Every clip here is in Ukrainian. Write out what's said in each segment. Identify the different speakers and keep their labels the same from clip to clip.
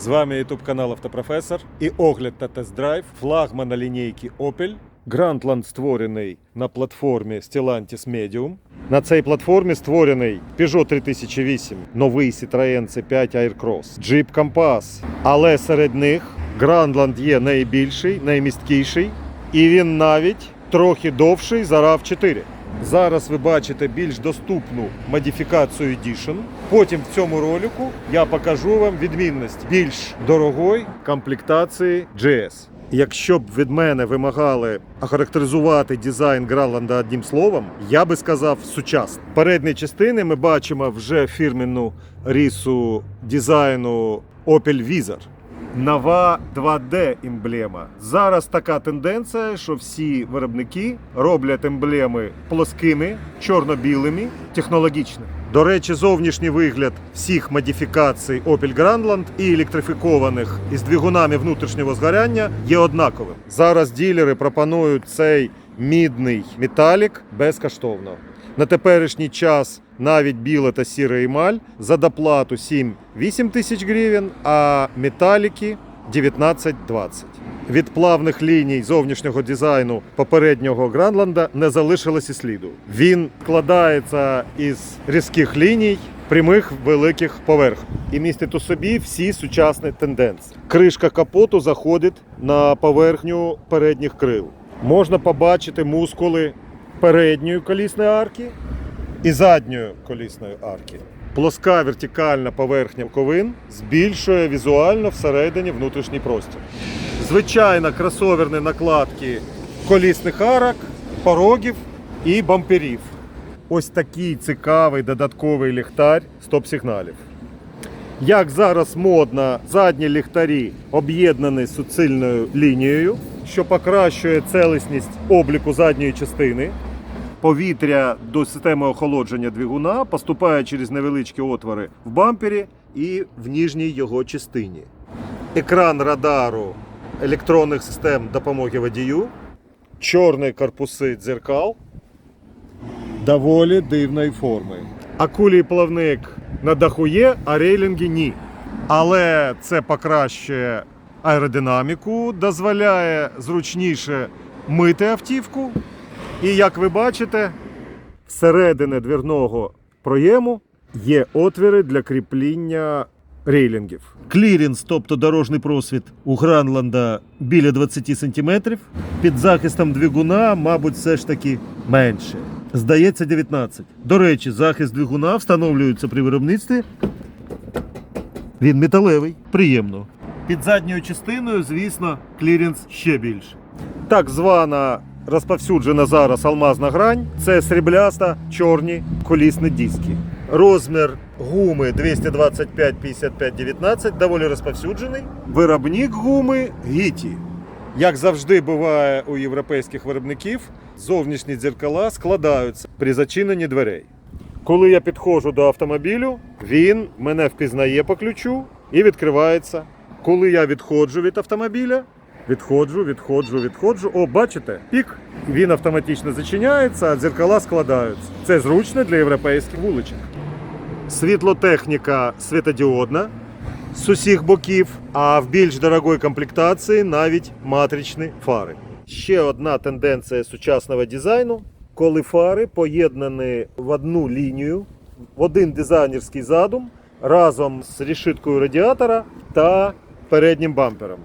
Speaker 1: З вами YouTube канал Автопрофесор і огляд та тест-драйв флагмана лінійки Opel. Grandland створений на платформі Stellantis Medium. На цій платформі створений Peugeot 3008, новий Citroën C5 Aircross, Jeep Compass. Але серед них Grandland є найбільший, наймісткіший, і він навіть трохи довший за RAV4. Зараз ви бачите більш доступну модифікацію Edition. Потім в цьому ролику я покажу вам відмінність більш дорогої комплектації GS. Якщо б від мене вимагали охарактеризувати дизайн Граланда одним словом, я би сказав сучасний. Передні частини ми бачимо вже фірменну рісу дизайну Opel Vizor. Нова 2D емблема. Зараз така тенденція, що всі виробники роблять емблеми плоскими, чорно-білими, технологічними. До речі, зовнішній вигляд всіх модифікацій Opel Grandland і електрифікованих із двигунами внутрішнього згоряння є однаковим. Зараз ділери пропонують цей мідний металік безкоштовно. На теперішній час навіть біла та сіра емаль за доплату 7-8 тисяч гривень, а металіки 19-20. Від плавних ліній зовнішнього дизайну попереднього Гранланда не залишилось і сліду. Він складається із різких ліній, прямих великих поверхень і містить у собі всі сучасні тенденції. Кришка капоту заходить на поверхню передніх крил. Можна побачити мускули передньої колісної арки і задньої колісної арки. Плоска вертикальна поверхня ковин збільшує візуально всередині внутрішній простір. Звичайно, кросоверні накладки колісних арок, порогів і бамперів. Ось такий цікавий додатковий ліхтар стоп-сигналів. Як зараз модно, задні ліхтарі об'єднані суцільною лінією, що покращує целісність обліку задньої частини. Повітря до системи охолодження двигуна поступає через невеличкі отвори в бампері і в ніжній його частині. Екран радару електронних систем допомоги водію, чорні корпуси дзеркал доволі дивної форми. Акулій плавник на даху є, а рейлінги ні. Але це покращує аеродинаміку, дозволяє зручніше мити автівку. І як ви бачите, всередині двірного проєму є отвіри для кріпління рейлінгів. Клірінс, тобто дорожній просвіт у Гранланда біля 20 см. Під захистом двигуна, мабуть, все ж таки менше. Здається, 19. До речі, захист двигуна встановлюється при виробництві. Він металевий, приємно. Під задньою частиною, звісно, клірінс ще більше. Так звана розповсюджена зараз алмазна грань це срібляста чорні колісні диски. Розмір гуми 225 55 19 доволі розповсюджений. Виробник гуми Гіті. Як завжди буває у європейських виробників, зовнішні дзеркала складаються при зачиненні дверей. Коли я підходжу до автомобілю, він мене впізнає по ключу і відкривається. Коли я відходжу від автомобіля, відходжу, відходжу, відходжу. О, бачите, пік. Він автоматично зачиняється, а дзеркала складаються. Це зручно для європейських вуличок. Світлотехніка світодіодна з усіх боків, а в більш дорогої комплектації навіть матричні фари. Ще одна тенденція сучасного дизайну, коли фари поєднані в одну лінію, в один дизайнерський задум разом з решіткою радіатора та переднім бампером.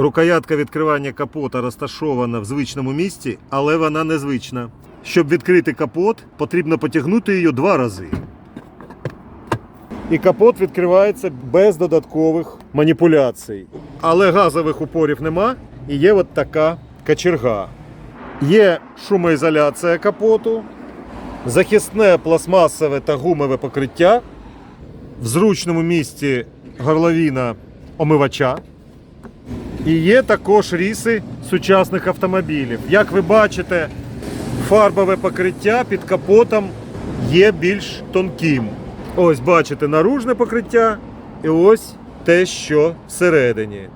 Speaker 1: Рукоятка відкривання капота розташована в звичному місці, але вона незвична. Щоб відкрити капот, потрібно потягнути її два рази. І капот відкривається без додаткових маніпуляцій. Але газових упорів нема і є от така качерга. Є шумоізоляція капоту, захисне пластмасове та гумове покриття, в зручному місці горловина омивача. І є також ріси сучасних автомобілів. Як ви бачите, фарбове покриття під капотом є більш тонким. Ось бачите наружне покриття, і ось те, що всередині.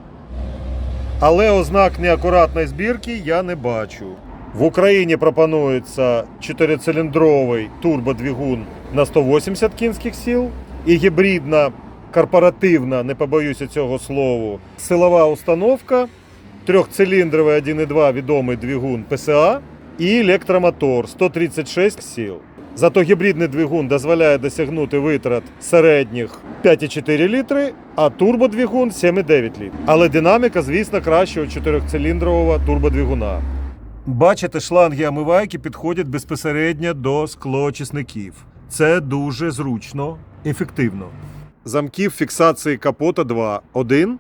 Speaker 1: Але ознак неакуратної збірки я не бачу. В Україні пропонується 4-циліндровий турбодвигун на 180 кінських сил і гібридна корпоративна, не побоюся цього слову, силова установка, трьохциліндровий 1,2 відомий двигун ПСА і електромотор 136 сил. Зато гібридний двигун дозволяє досягнути витрат середніх 5,4 літри, а турбодвигун 7,9 літрів. Але динаміка, звісно, краще у чотирьохциліндрового турбодвигуна. Бачите, шланги омивайки підходять безпосередньо до склоочисників. Це дуже зручно, ефективно. Замків фіксації капота 2. Один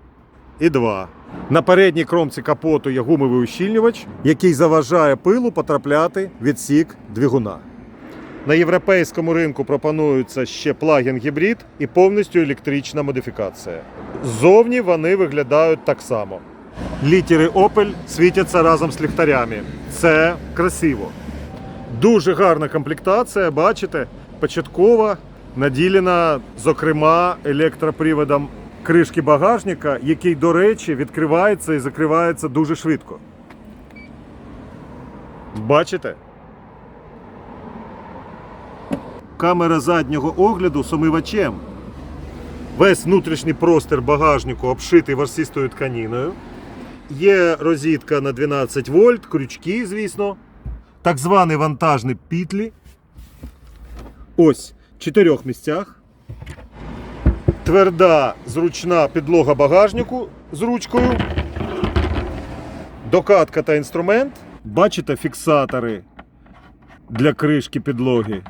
Speaker 1: і два. На передній кромці капоту є гумовий ущільнювач, який заважає пилу потрапляти в відсік двигуна. На європейському ринку пропонується ще плагін гібрид і повністю електрична модифікація. Ззовні вони виглядають так само. Літери Opel світяться разом з ліхтарями. Це красиво. Дуже гарна комплектація, бачите, початкова, наділена, зокрема, електроприводом кришки багажника, який, до речі, відкривається і закривається дуже швидко. Бачите? Камера заднього огляду з омивачем. Весь внутрішній простір багажнику обшитий ворсистою тканіною. Є розітка на 12 вольт, крючки, звісно. Так званий вантажний пітлі. Ось чотирьох місцях. Тверда, зручна підлога багажнику з ручкою. Докатка та інструмент. Бачите фіксатори для кришки підлоги.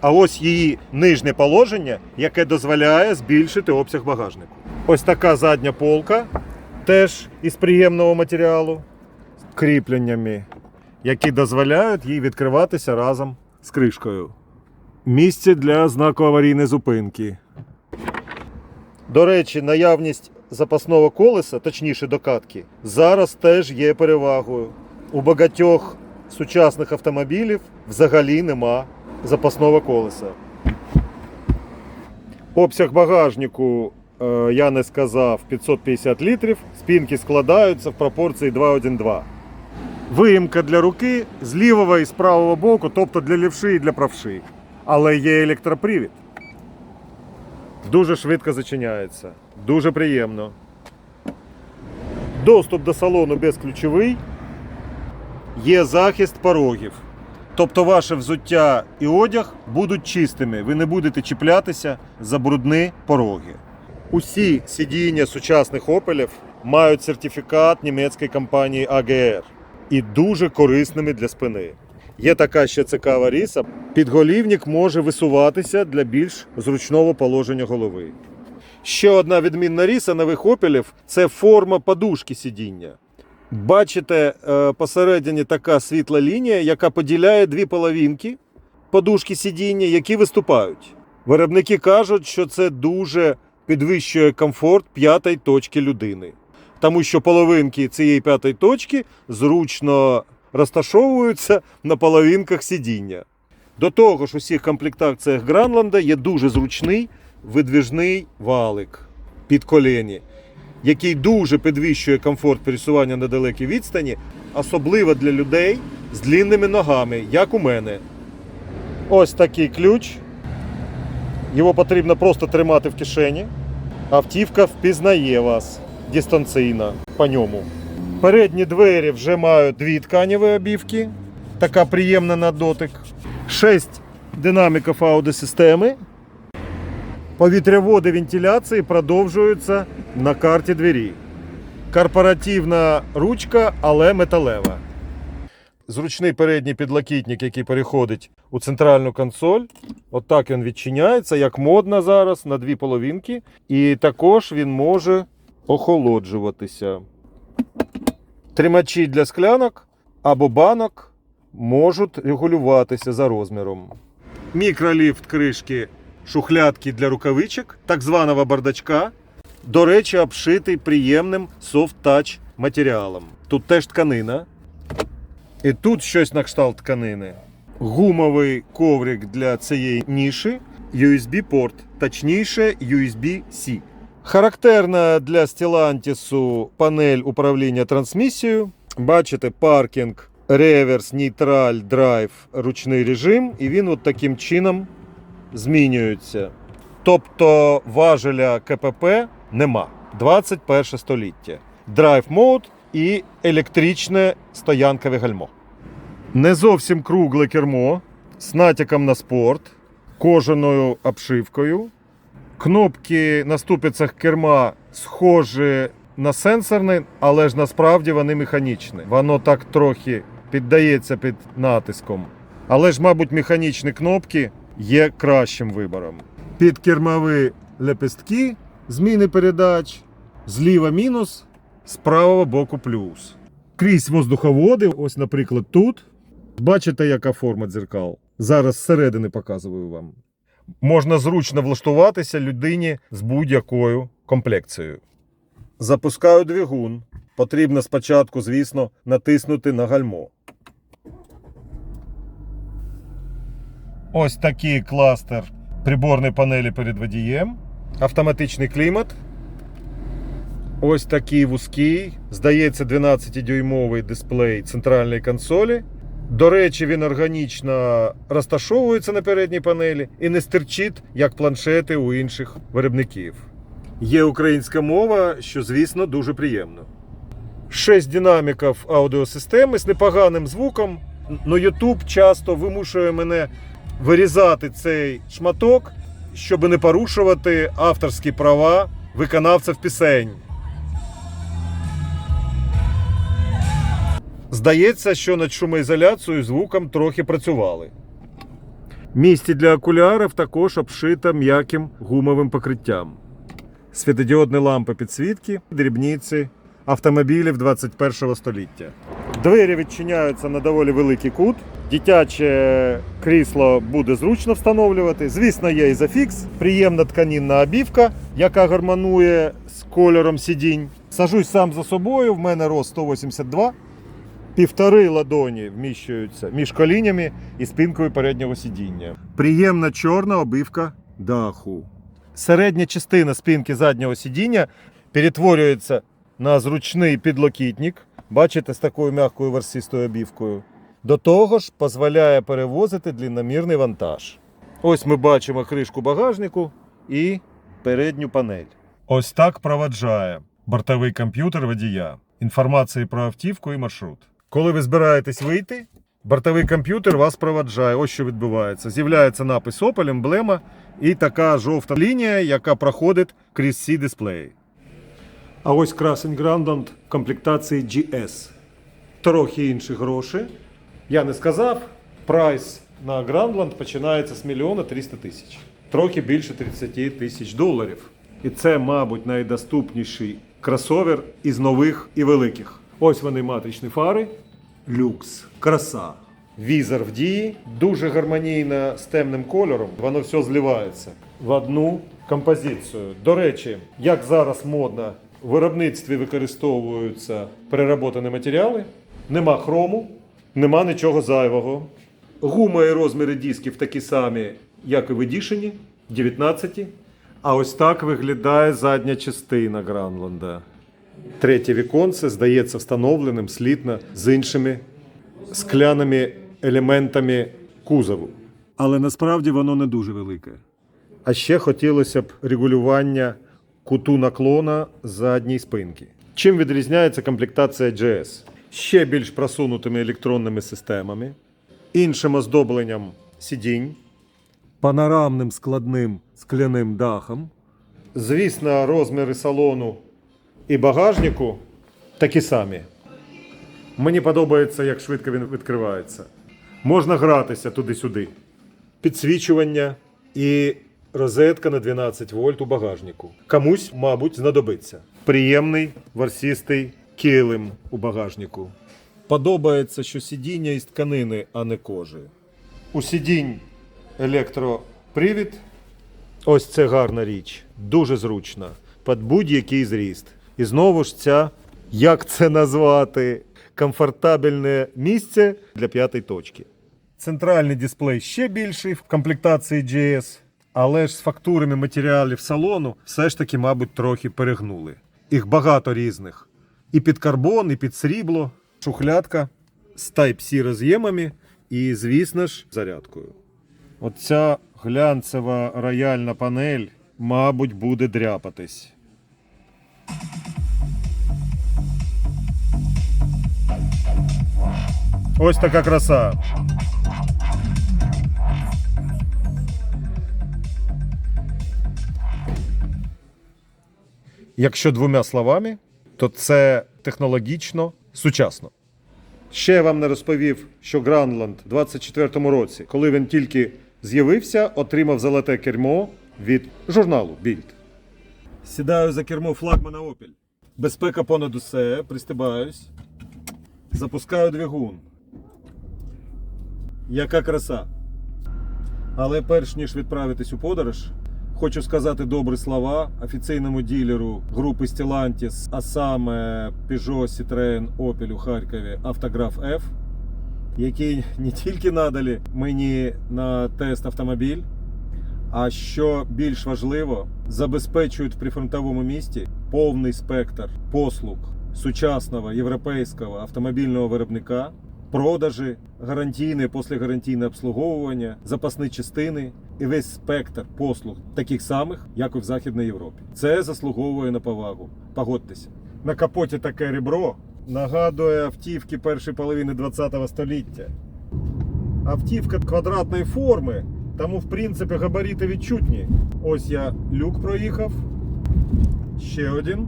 Speaker 1: А ось її нижнє положення, яке дозволяє збільшити обсяг багажнику. Ось така задня полка, теж із приємного матеріалу, з кріпленнями, які дозволяють їй відкриватися разом з кришкою. Місце для знаку аварійної зупинки. До речі, наявність запасного колеса, точніше докатки, зараз теж є перевагою. У багатьох сучасних автомобілів взагалі нема запасного колеса. Обсяг багажнику, е, я не сказав, 550 літрів. Спінки складаються в пропорції 2,1,2. Виїмка для руки з лівого і з правого боку, тобто для лівши і для правши. Але є електропривід. Дуже швидко зачиняється. Дуже приємно. Доступ до салону безключовий. Є захист порогів. Тобто ваше взуття і одяг будуть чистими. Ви не будете чіплятися за брудні пороги. Усі сидіння сучасних опелів мають сертифікат німецької компанії AGR і дуже корисними для спини. Є така ще цікава ріса. Підголівник може висуватися для більш зручного положення голови. Ще одна відмінна ріса нових опелів це форма подушки сидіння. Бачите, е, посередині така світла лінія, яка поділяє дві половинки подушки сидіння, які виступають. Виробники кажуть, що це дуже підвищує комфорт п'ятої точки людини, тому що половинки цієї п'ятої точки зручно розташовуються на половинках сидіння. До того ж, у всіх комплектаціях Гранланда є дуже зручний видвіжний валик під колені який дуже підвищує комфорт пересування на далекій відстані, особливо для людей з длинними ногами, як у мене. Ось такий ключ. Його потрібно просто тримати в кишені. Автівка впізнає вас дистанційно по ньому. Передні двері вже мають дві тканеві обівки. Така приємна на дотик. Шесть динаміків аудіосистеми. Повітряводи вентиляції продовжуються на карті двері. Корпоративна ручка, але металева. Зручний передній підлокітник, який переходить у центральну консоль. Отак він відчиняється, як модно зараз, на дві половинки. І також він може охолоджуватися. Тримачі для склянок або банок можуть регулюватися за розміром. Мікроліфт кришки шухлядки для рукавичок, так званого бардачка. До речі, обшитий приємним софт-тач матеріалом. Тут теж тканина. І тут щось на кшталт тканини. Гумовий коврик для цієї ніші, USB-порт, точніше USB-C. Характерна для Stellantis панель управління трансмісією. Бачите, паркінг, реверс, нейтраль, драйв, ручний режим. І він от таким чином змінюються. Тобто важеля КПП нема. 21 століття. Драйв мод і електричне стоянкове гальмо. Не зовсім кругле кермо з натяком на спорт, кожаною обшивкою. Кнопки на ступицях керма схожі на сенсорні, але ж насправді вони механічні. Воно так трохи піддається під натиском. Але ж, мабуть, механічні кнопки є кращим вибором. Підкермові лепестки, зміни передач, зліва мінус, з правого боку плюс. Крізь воздуховоди, ось, наприклад, тут. Бачите, яка форма дзеркал? Зараз зсередини показую вам. Можна зручно влаштуватися людині з будь-якою комплекцією. Запускаю двигун. Потрібно спочатку, звісно, натиснути на гальмо. Ось такий кластер приборної панелі перед водієм. Автоматичний клімат. Ось такий вузький, здається, 12-дюймовий дисплей центральної консолі. До речі, він органічно розташовується на передній панелі і не стирчить, як планшети у інших виробників. Є українська мова, що, звісно, дуже приємно. Шість динаміків аудіосистеми з непоганим звуком. Но YouTube часто вимушує мене вирізати цей шматок, щоб не порушувати авторські права виконавців пісень. Здається, що над шумоізоляцією звуком трохи працювали. Місце для окулярів також обшито м'яким гумовим покриттям. Світодіодні лампи підсвітки, дрібниці автомобілів 21 століття. Двері відчиняються на доволі великий кут. Дитяче крісло буде зручно встановлювати. Звісно, є ізофікс, приємна тканінна обівка, яка гармонує з кольором сидінь. Сажусь сам за собою, в мене рост 182. Півтори ладоні вміщуються між колінями і спинкою переднього сидіння. Приємна чорна обивка даху. Середня частина спинки заднього сидіння перетворюється на зручний підлокітник. Бачите, з такою м'якою версистою обівкою. До того ж, дозволяє перевозити длинномірний вантаж. Ось ми бачимо кришку багажнику і передню панель. Ось так проваджає бортовий комп'ютер водія. Інформації про автівку і маршрут. Коли ви збираєтесь вийти, бортовий комп'ютер вас проваджає. Ось що відбувається. З'являється напис Opel, емблема і така жовта лінія, яка проходить крізь ці дисплеї. А ось красень Grandland в комплектації GS. Трохи інші гроші. Я не сказав. Прайс на Grandland починається з мільйона 300 тисяч. Трохи більше 30 тисяч доларів. І це, мабуть, найдоступніший кросовер із нових і великих. Ось вони матричні фари. Люкс, краса. Візор в дії, дуже гармонійно з темним кольором. Воно все зливається в одну композицію. До речі, як зараз модно, в виробництві використовуються переработані матеріали, нема хрому, нема нічого зайвого. Гума і розміри дисків такі самі, як і в Edition, 19. А ось так виглядає задня частина Гранланда. Третє віконце здається встановленим слідно з іншими скляними елементами кузову. Але насправді воно не дуже велике. А ще хотілося б регулювання куту наклона задньої спинки. Чим відрізняється комплектація GS? Ще більш просунутими електронними системами, іншим оздобленням сидінь, панорамним складним скляним дахом. Звісно, розміри салону і багажнику такі самі. Мені подобається, як швидко він відкривається. Можна гратися туди-сюди. Підсвічування і розетка на 12 вольт у багажнику. Комусь, мабуть, знадобиться. Приємний ворсістий килим у багажнику. Подобається, що сидіння із тканини, а не кожи. У сидінь електропривід. Ось це гарна річ. Дуже зручна. Під будь-який зріст. І знову ж ця, як це назвати, комфортабельне місце для п'ятої точки. Центральний дисплей ще більший в комплектації GS, але ж з фактурами матеріалів салону все ж таки, мабуть, трохи перегнули. Їх багато різних. І під карбон, і під срібло, шухлядка з Type-C роз'ємами і, звісно ж, зарядкою. Оця глянцева рояльна панель, мабуть, буде дряпатись. Ось така краса. Якщо двома словами, то це технологічно сучасно. Ще я вам не розповів, що Гранланд у 24-му році, коли він тільки з'явився, отримав золоте кермо від журналу Більд. Сідаю за кермо флагмана Opel. Безпека понад усе, пристибаюсь. Запускаю двигун. Яка краса. Але перш ніж відправитись у подорож, хочу сказати добрі слова офіційному ділеру групи Stellantis, а саме Peugeot, Citroën, Opel у Харкові Автограф F, які не тільки надали мені на тест автомобіль, а що більш важливо, забезпечують в прифронтовому місті повний спектр послуг сучасного європейського автомобільного виробника, продажі, гарантійне, послегарантійне обслуговування, запасні частини і весь спектр послуг, таких самих, як і в Західній Європі. Це заслуговує на повагу. Погодьтеся. На капоті таке ребро нагадує автівки першої половини ХХ століття. Автівка квадратної форми, тому в принципі габарити відчутні. Ось я люк проїхав. Ще один.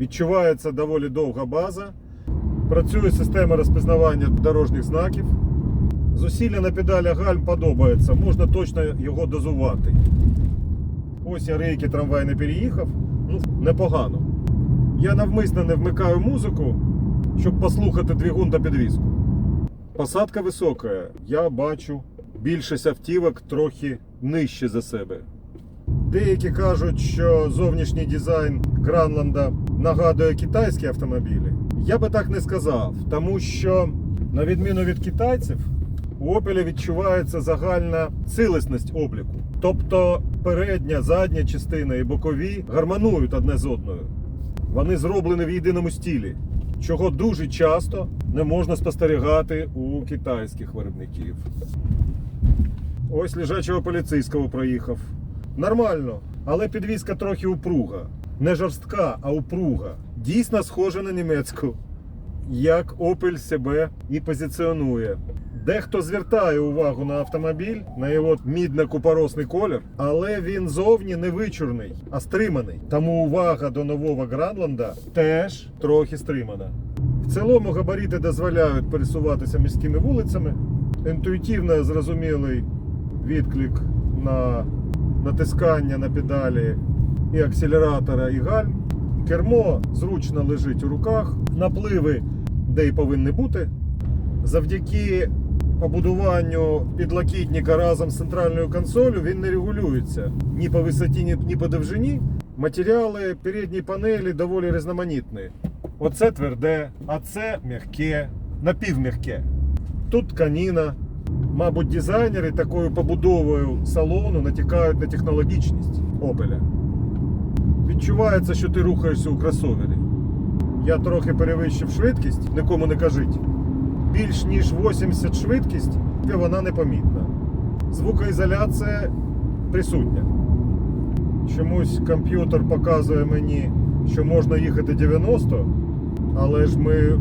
Speaker 1: Відчувається доволі довга база. Працює система розпізнавання дорожніх знаків. Зусилля на педалях гальм подобається, можна точно його дозувати. Ось я рейки трамвай не переїхав. Ну, непогано. Я навмисно не вмикаю музику, щоб послухати двигун та підвізку. Посадка висока. Я бачу більшість автівок трохи нижче за себе. Деякі кажуть, що зовнішній дизайн Гранланда нагадує китайські автомобілі. Я би так не сказав, тому що, на відміну від китайців, у Opel відчувається загальна цілісність обліку. Тобто передня, задня частина і бокові гармонують одне з одною. Вони зроблені в єдиному стілі, чого дуже часто не можна спостерігати у китайських виробників. Ось лежачого поліцейського проїхав. Нормально, але підвізка трохи упруга. Не жорстка, а упруга. Дійсно схожа на німецьку. Як Opel себе і позиціонує. Дехто звертає увагу на автомобіль, на його мідно-купоросний колір, але він зовні не вичурний, а стриманий. Тому увага до нового Гранланда теж трохи стримана. В цілому габарити дозволяють пересуватися міськими вулицями. Інтуїтивно зрозумілий відклик на натискання на педалі і акселератора, і гальм. Кермо зручно лежить у руках, напливи, де й повинні бути. Завдяки побудуванню підлокітника разом з центральною консолью він не регулюється ні по висоті, ні, по довжині. Матеріали передньої панелі доволі різноманітні. Оце тверде, а це м'яке, напівм'яке. Тут тканіна. Мабуть, дизайнери такою побудовою салону натякають на технологічність Опеля. Відчувається, що ти рухаєшся у кросовері. Я трохи перевищив швидкість, нікому не кажіть. Більш ніж 80 швидкість, вона непомітна. Звукоізоляція присутня. Чомусь комп'ютер показує мені, що можна їхати 90, але ж ми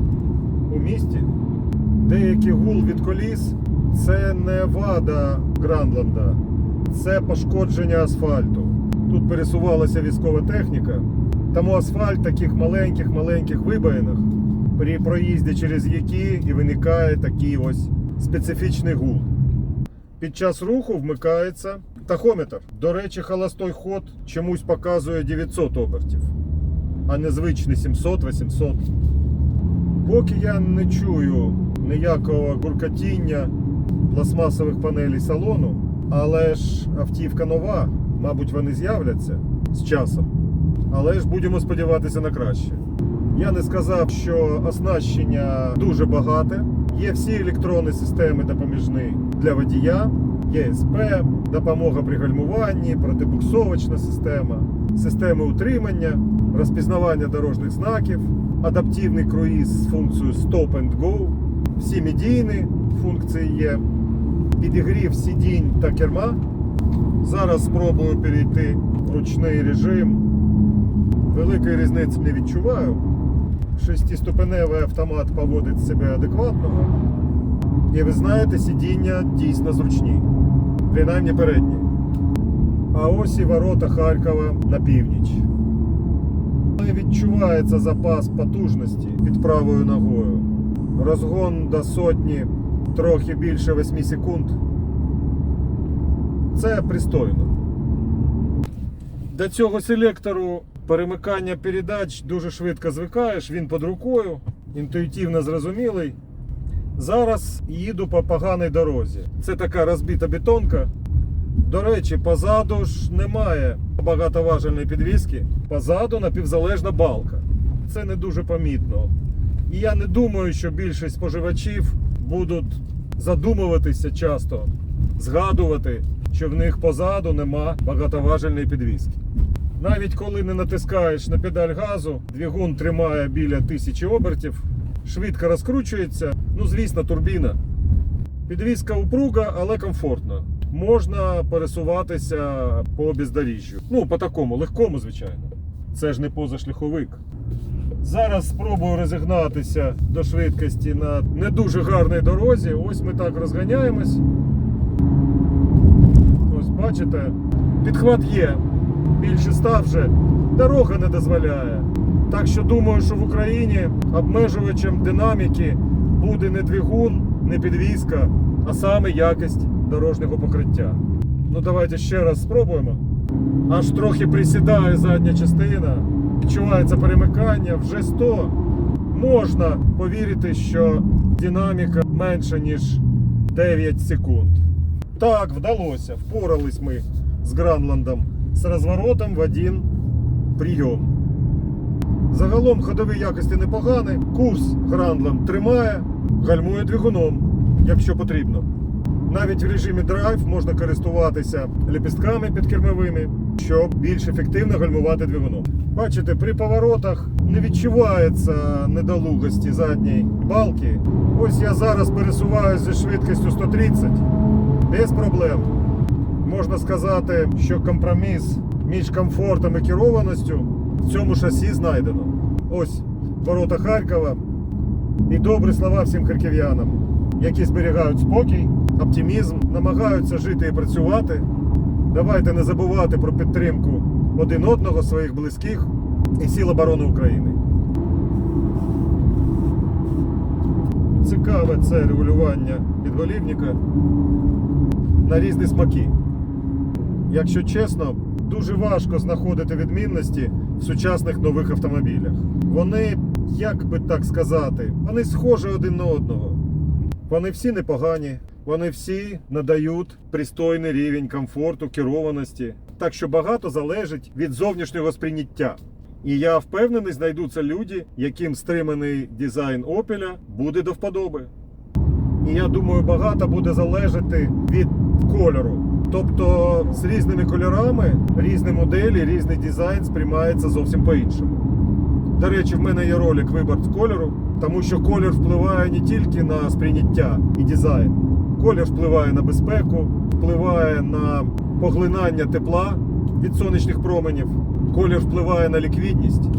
Speaker 1: у місті. Деякий гул від коліс це не вада Гранланда, це пошкодження асфальту. Тут пересувалася військова техніка, тому асфальт в таких маленьких-маленьких вибоїнах, при проїзді через які і виникає такий ось специфічний гул. Під час руху вмикається тахометр. До речі, холостой ход чомусь показує 900 обертів, а не звичний 700-800. Поки я не чую ніякого гуркотіння пластмасових панелей салону, але ж автівка нова, мабуть, вони з'являться з часом. Але ж будемо сподіватися на краще. Я не сказав, що оснащення дуже багате. Є всі електронні системи допоміжні для водія, ЄСП, допомога при гальмуванні, протибуксовочна система, системи утримання, розпізнавання дорожніх знаків, адаптивний круїз з функцією Stop and Go, всі медійні функції є. підігрів сидінь та керма. Зараз спробую перейти в ручний режим. Великої різниці не відчуваю. Шестиступеневий автомат поводить себе адекватно. І ви знаєте, сидіння дійсно зручні. Принаймні передні. А ось і ворота Харкова на північ. Відчувається запас потужності під правою ногою. Розгон до сотні трохи більше 8 секунд. Це пристойно. До цього селектору перемикання передач дуже швидко звикаєш, він під рукою, інтуїтивно зрозумілий. Зараз їду по поганій дорозі. Це така розбита бетонка. До речі, позаду ж немає багатоважельної підвіски. Позаду напівзалежна балка. Це не дуже помітно. І я не думаю, що більшість споживачів будуть задумуватися часто, згадувати, що в них позаду нема багатоважельної підвіски. Навіть коли не натискаєш на педаль газу, двигун тримає біля тисячі обертів, швидко розкручується. Ну, звісно, турбіна. Підвізка упруга, але комфортна. Можна пересуватися по бездоріжжю. Ну, по такому, легкому, звичайно. Це ж не позашляховик. Зараз спробую розігнатися до швидкості на не дуже гарній дорозі. Ось ми так розганяємось. Бачите, підхват є. Більше ста вже дорога не дозволяє. Так що думаю, що в Україні обмежувачем динаміки буде не двигун, не підвізка, а саме якість дорожнього покриття. Ну давайте ще раз спробуємо. Аж трохи присідає задня частина. Відчувається перемикання вже 100. Можна повірити, що динаміка менша, ніж 9 секунд. Так, вдалося. Впорались ми з Гранландом з розворотом в один прийом. Загалом ходові якості непогані. Курс Гранланд тримає, гальмує двигуном, якщо потрібно. Навіть в режимі драйв можна користуватися лепістками підкермовими, щоб більш ефективно гальмувати двигуном. Бачите, при поворотах не відчувається недолугості задньої балки. Ось я зараз пересуваюся зі швидкістю 130 без проблем. Можна сказати, що компроміс між комфортом і керованістю в цьому шасі знайдено. Ось ворота Харкова і добрі слова всім харків'янам, які зберігають спокій, оптимізм, намагаються жити і працювати. Давайте не забувати про підтримку один одного, своїх близьких і Сил оборони України. Цікаве це регулювання підголівника на різні смаки. Якщо чесно, дуже важко знаходити відмінності в сучасних нових автомобілях. Вони, як би так сказати, вони схожі один на одного. Вони всі непогані, вони всі надають пристойний рівень комфорту, керованості. Так що багато залежить від зовнішнього сприйняття. І я впевнений, знайдуться люди, яким стриманий дизайн Опеля буде до вподоби. І я думаю, багато буде залежати від кольору. Тобто з різними кольорами, різні моделі, різний дизайн сприймається зовсім по-іншому. До речі, в мене є ролик вибір кольору, тому що колір впливає не тільки на сприйняття і дизайн. Колір впливає на безпеку, впливає на поглинання тепла від сонячних променів, колір впливає на ліквідність.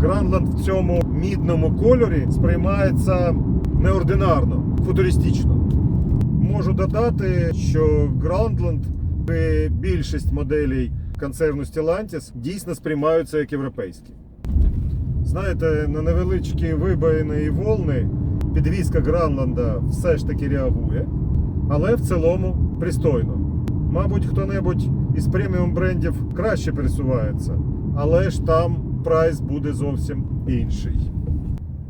Speaker 1: Гранланд в цьому мідному кольорі сприймається неординарно, футуристично. Можу додати, що Groundland і більшість моделей концерну Stellantis дійсно сприймаються як європейські. Знаєте, на невеличкі вибоїни і волни підвізка Гранланда все ж таки реагує, але в цілому пристойно. Мабуть, хто-небудь із преміум брендів краще пересувається, але ж там прайс буде зовсім інший.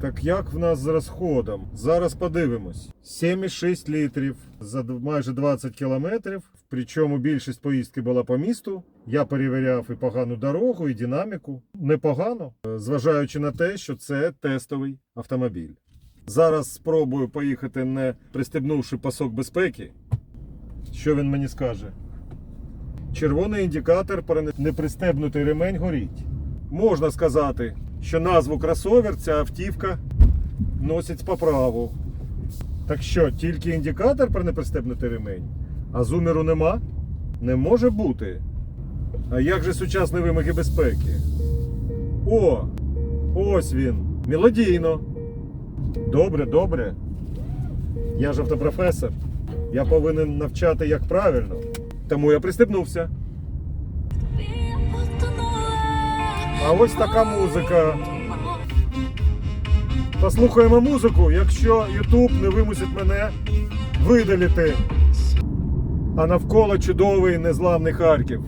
Speaker 1: Так як в нас з розходом? Зараз подивимось. 7,6 літрів за майже 20 кілометрів. Причому більшість поїздки була по місту. Я перевіряв і погану дорогу, і динаміку. Непогано, е, зважаючи на те, що це тестовий автомобіль. Зараз спробую поїхати, не пристебнувши пасок безпеки. Що він мені скаже? Червоний індикатор про непристебнутий ремень горить. Можна сказати, що назву кросовер ця автівка носить по праву. Так що, тільки індикатор про непристебнутий ремень, а зумеру нема? Не може бути. А як же сучасні вимоги безпеки? О! Ось він. Мелодійно. Добре, добре. Я ж автопрофесор. Я повинен навчати як правильно. Тому я пристебнувся. А ось така музика. Послухаємо музику, якщо YouTube не вимусить мене видалити. А навколо чудовий незламний Харків,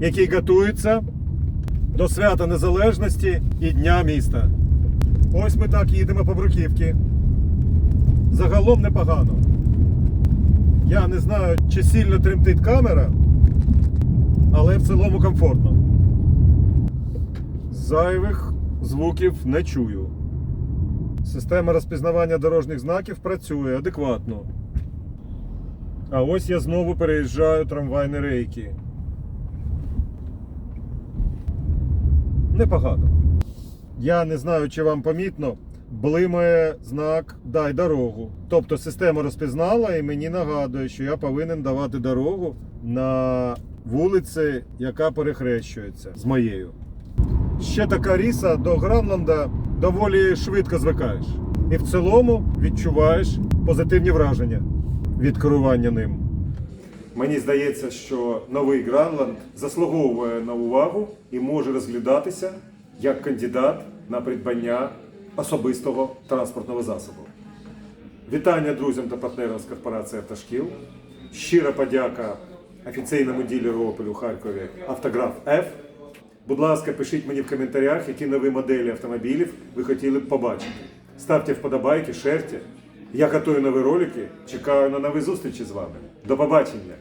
Speaker 1: який готується до свята Незалежності і Дня міста. Ось ми так їдемо по бруківці. Загалом непогано. Я не знаю, чи сильно тремтить камера, але в цілому комфортно. Зайвих звуків не чую. Система розпізнавання дорожніх знаків працює адекватно. А ось я знову переїжджаю трамвайні рейки. Непогано. Я не знаю, чи вам помітно, блимає знак Дай дорогу. Тобто система розпізнала і мені нагадує, що я повинен давати дорогу на вулиці, яка перехрещується з моєю. Ще така ріса до Гранланда доволі швидко звикаєш. І в цілому відчуваєш позитивні враження від керування ним. Мені здається, що новий Гранланд заслуговує на увагу і може розглядатися як кандидат на придбання особистого транспортного засобу. Вітання друзям та партнерам з корпорації «Автошкіл». Щира подяка офіційному ділеру Opel у Харкові Автограф F. Будь ласка, пишіть мені в коментарях, які нові моделі автомобілів ви хотіли б побачити. Ставте вподобайки, шерте. Я готую нові ролики. Чекаю на нові зустрічі з вами. До побачення!